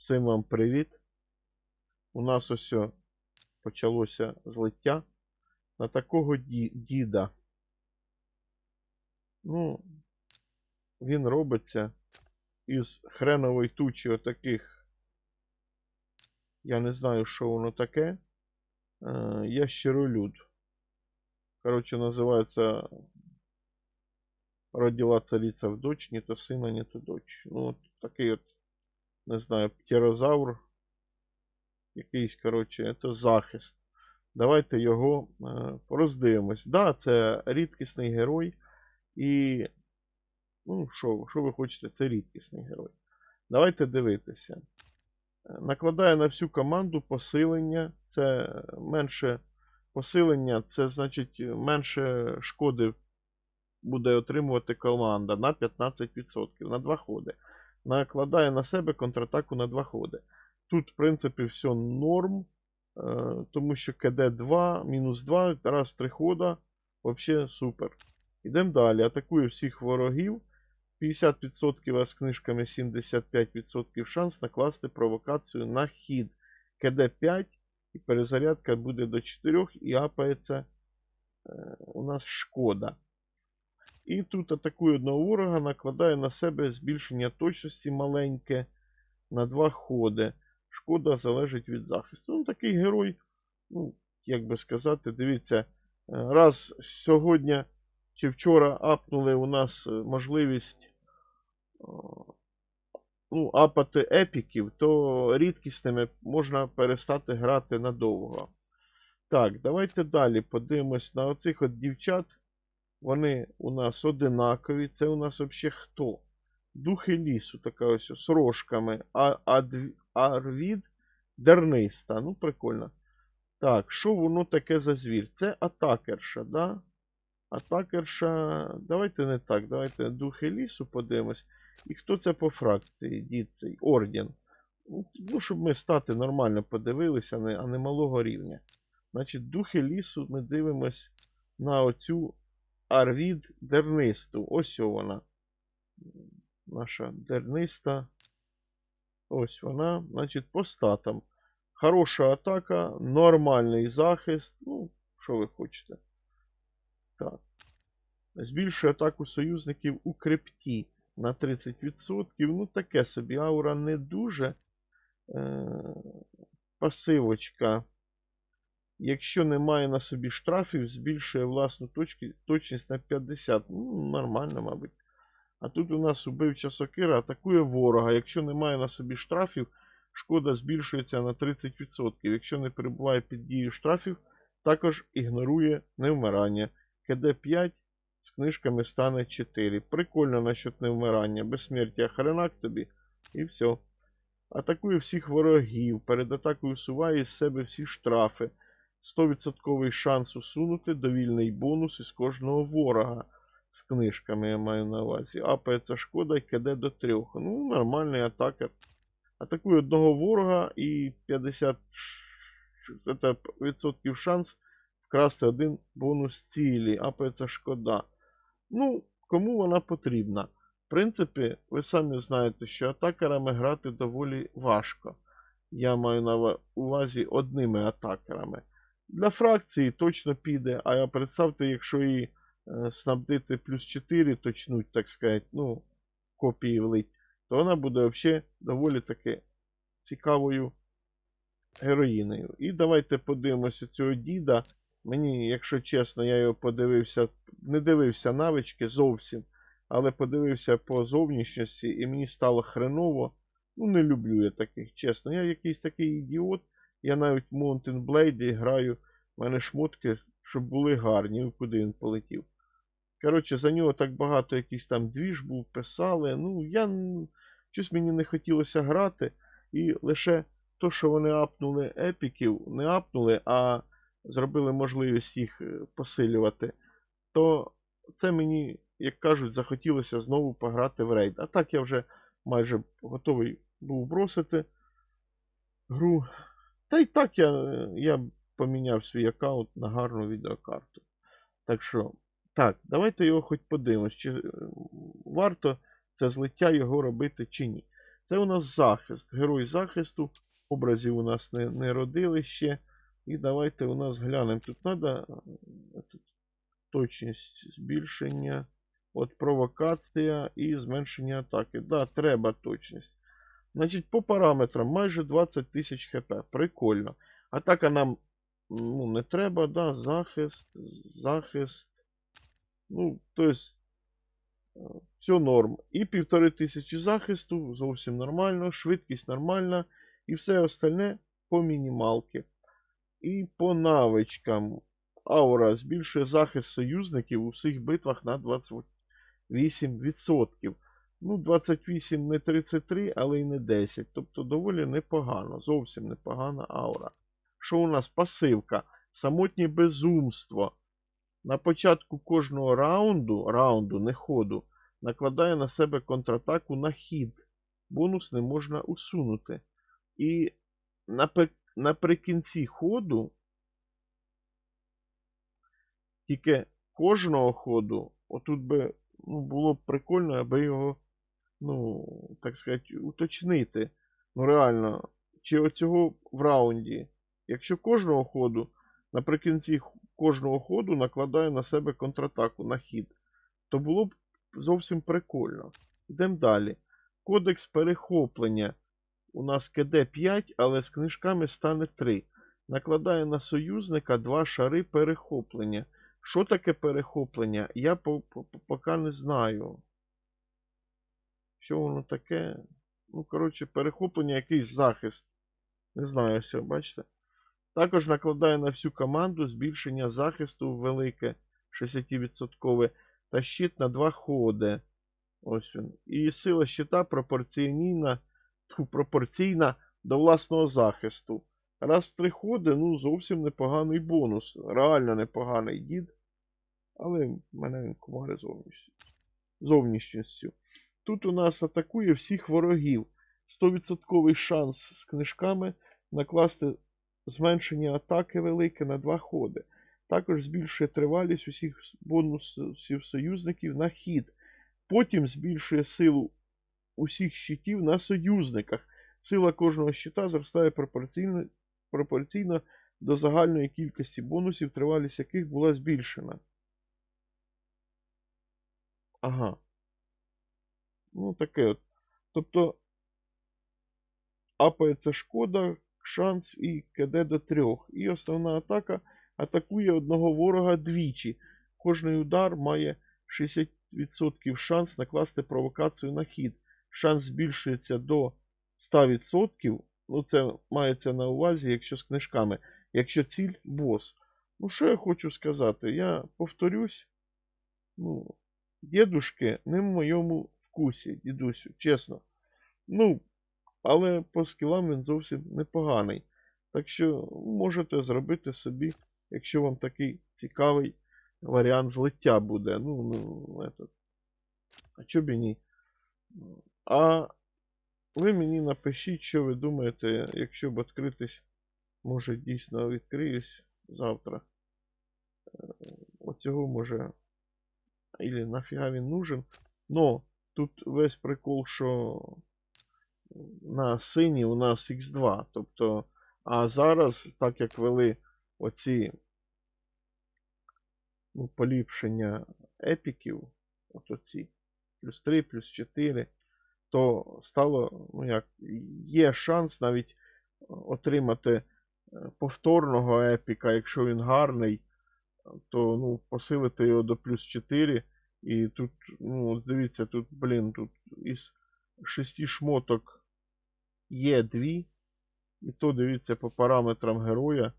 Всім вам привіт. У нас ось почалося злиття на такого ді- діда. Ну, він робиться із хренової тучі отаких. Я не знаю, що воно таке. Е, ящеролюд. Короче, називається Родила царица в дочь, не то сына, не то дочь. Ну, от такий от, не знаю, птерозавр. Якийсь, коротше, це захист. Давайте його е, роздивимось. Да, це рідкісний герой. І. Ну, що, що ви хочете, це рідкісний герой. Давайте дивитися. Е, Накладає на всю команду посилення. Це менше посилення, це значить менше шкоди буде отримувати команда на 15%, на 2 ходи. Накладає на себе контратаку на 2 ходи. Тут, в принципі, все норм, е, тому що КД 2, мінус 2, раз в 3 хода. Взагалі супер. Ідемо далі. Атакує всіх ворогів. 50% а з книжками 75% шанс накласти провокацію на хід. КД 5 і перезарядка буде до 4 і апається е, у нас шкода. І тут атакує одного ворога, накладає на себе збільшення точності маленьке на два ходи. Шкода залежить від захисту. Ну, такий герой, ну, як би сказати, дивіться, е, раз сьогодні чи вчора апнули у нас е, можливість ну, апати епіків, то рідкісними можна перестати грати надовго. Так, давайте далі подивимось на оцих от дівчат. Вони у нас одинакові. Це у нас взагалі хто? Духи лісу, така ось з рожками. А, адв- Арвід дерниста. Ну, прикольно. Так, що воно таке за звір? Це атакерша, да? Атакерша. Давайте не так. Давайте духи лісу подивимось. І хто це по фракції? Дід цей орден. Ну, Ну, щоб ми стати нормально подивилися, а не малого рівня. Значить, духи лісу ми дивимось на оцю Арвід Дернисту. Ось вона. Наша дерниста. Ось вона. Значить, по статам. Хороша атака, нормальний захист. Ну, що ви хочете. Так. Збільшує атаку союзників у крипті на 30%. Ну, таке собі аура не дуже. Е- пасивочка. Якщо немає на собі штрафів, збільшує власну точки, точність на 50. Ну, нормально, мабуть. А тут у нас убивча сокира атакує ворога. Якщо немає на собі штрафів, шкода збільшується на 30%. Якщо не перебуває під дією штрафів, також ігнорує невмирання. КД 5 з книжками стане 4. Прикольно насчет невмирання. Безсмертя хренак тобі. І все. Атакує всіх ворогів. Перед атакою всуває із себе всі штрафи. 100% шанс усунути довільний бонус із кожного ворога. З книжками я маю на увазі. Апається шкода і КД до 3. Ну, нормальний атакер. Атакує одного ворога і 50 ш- це відсотків шанс вкрасти один бонус цілі. Апається шкода. Ну, кому вона потрібна? В принципі, ви самі знаєте, що атакерами грати доволі важко. Я маю на увазі одними атакерами. Для фракції точно піде, а представте, якщо її е, снабдити плюс 4 точнуть, так сказати, ну, копії влить, то вона буде взагалі доволі таки цікавою героїнею. І давайте подивимося цього діда. Мені, якщо чесно, я його подивився, не дивився навички зовсім, але подивився по зовнішності і мені стало хреново. Ну, не люблю я таких, чесно. Я якийсь такий ідіот. Я навіть Mountain Blade граю. У мене шмотки, щоб були гарні. Куди він полетів. Коротше, за нього так багато якийсь там двіж був, писали. Ну, я щось мені не хотілося грати. І лише то, що вони апнули епіків, не апнули, а зробили можливість їх е, посилювати, то це мені, як кажуть, захотілося знову пограти в рейд. А так я вже майже готовий був бросити гру. Та й так я, я поміняв свій аккаунт на гарну відеокарту. Так що, так, давайте його хоч подивимось, чи е, варто це злиття його робити чи ні. Це у нас захист. Герой захисту. Образів у нас не, не родили ще. І давайте у нас глянемо. Тут треба тут, точність збільшення. От провокація і зменшення атаки. Да, треба точність. Значить, по параметрам майже 20 тисяч хп. Прикольно. Атака нам ну, не треба, да, захист, захист. Ну, то есть, е, все норм. І півтори тисячі захисту, зовсім нормально, швидкість нормальна, і все остальне по мінімалки. І по навичкам. Аура збільшує захист союзників у всіх битвах на 28%. Ну, 28 не 33, але й не 10. Тобто доволі непогано. Зовсім непогана аура. Що у нас пасивка? Самотнє безумство. На початку кожного раунду, раунду, не ходу, накладає на себе контратаку на хід. Бонус не можна усунути. І наприкінці ходу, тільки кожного ходу, отут би ну, було б прикольно, аби його, ну, так сказати, уточнити. Ну, реально, чи оцього в раунді, якщо кожного ходу, наприкінці кожного ходу накладає на себе контратаку на хід, то було б зовсім прикольно. Йдемо далі. Кодекс перехоплення. У нас КД 5, але з книжками стане 3. Накладає на союзника два шари перехоплення. Що таке перехоплення? Я по- по- по- поки не знаю. Що воно таке? Ну, коротше, перехоплення якийсь захист. Не знаю, все, бачите? Також накладає на всю команду збільшення захисту велике 60% та щит на 2 ходи. Ось він. І сила щита пропорційна, тьфу, пропорційна до власного захисту. Раз в три ходи, ну, зовсім непоганий бонус. Реально непоганий дід. Але в мене він кумари зовнішністю. Тут у нас атакує всіх ворогів. 100% шанс з книжками накласти зменшення атаки велике на два ходи. Також збільшує тривалість усіх бонусів союзників на хід. Потім збільшує силу усіх щитів на союзниках. Сила кожного щита зростає пропорційно, пропорційно до загальної кількості бонусів, тривалість яких була збільшена. Ага. Ну, таке от. Тобто апається шкода, шанс і КД до 3. І основна атака атакує одного ворога двічі. Кожний удар має 60% шанс накласти провокацію на хід. Шанс збільшується до 100%. Ну, це мається на увазі, якщо з книжками. Якщо ціль бос. Ну, що я хочу сказати? Я повторюсь. Ну, дідушки не в моєму вкусі, дідусю, чесно. Ну, але по скілам він зовсім непоганий. Так що можете зробити собі, якщо вам такий цікавий варіант злиття буде. Ну, ну, этот. А чо б і ні? А ви мені напишіть, що ви думаєте, якщо б відкритись, може дійсно відкриюсь завтра. Е, Оцього може. Или нафіга він нужен. Но тут весь прикол, що на синій у нас X2. Тобто, а зараз, так як вели оці ну, поліпшення епіків, от оці, плюс 3, плюс 4, то стало, ну як, є шанс навіть отримати е, повторного епіка, якщо він гарний, то ну, посилити його до плюс 4. І тут, ну, от дивіться, тут, блін, тут із шести шмоток є дві. І то дивіться по параметрам героя.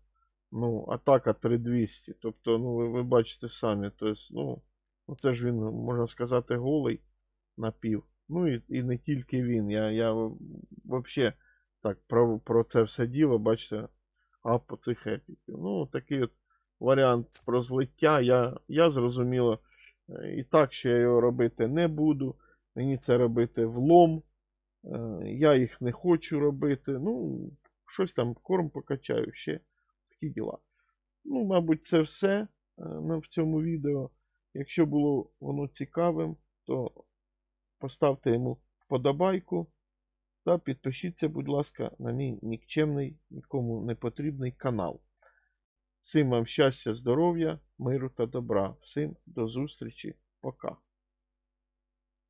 Ну, атака 3200. Тобто, ну, ви, ви бачите самі. Тобто, ну, це ж він, можна сказати, голий напів. Ну і, і не тільки він. Я, я взагалі так про, про це все діло, бачите, а по цих епіків. Ну, такий от варіант про злиття. Я, я зрозуміло. І так, що я його робити не буду. Мені це робити влом. Е, Я їх не хочу робити. Ну, щось там корм покачаю ще. Такі діла. Ну, мабуть, це все е, в цьому відео. Якщо було воно цікавим, то поставте йому вподобайку. Та підпишіться, будь ласка, на мій нікчемний, нікому не потрібний канал. Всім вам щастя, здоров'я, миру та добра. Всім до зустрічі. Пока.